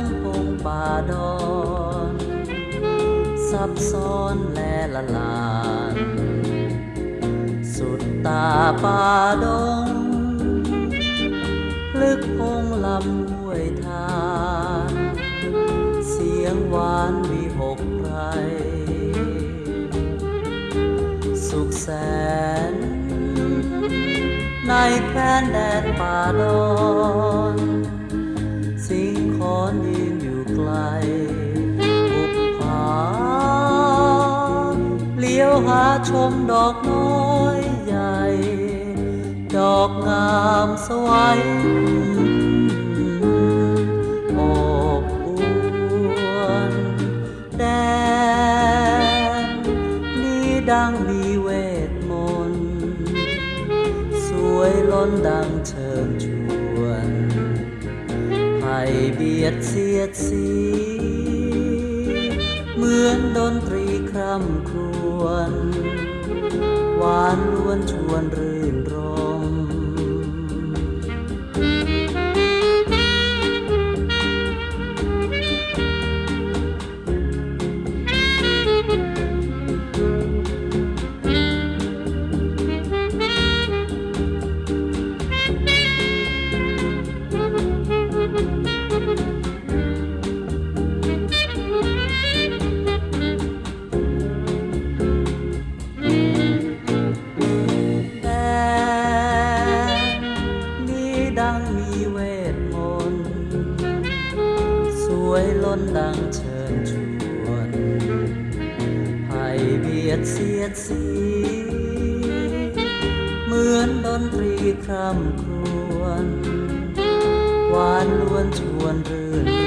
งพงป่าดอนซับซ้อนและละลาน สุดตาป่าดง ลึกพงลำห้วยทาน เสียงหวานวีหกไรสุขแสน ในแผ่นแดนป่าดอน หาชมดอกน้อยใหญ่ ดอกงามสวยอบอวนแดนนี้ดังมีเวทมนต์ สวยล้นดังเชิญชวนให้เบียดเสียดสี เหมือนดนตรี ร่ำครวญหวานล้วนชวนรื่นรม วยล้นดังเชิญชวนให้เบียดเสียดสี เหมือนดนตรีคร่ำครวญหวานล้วนชวนรื่น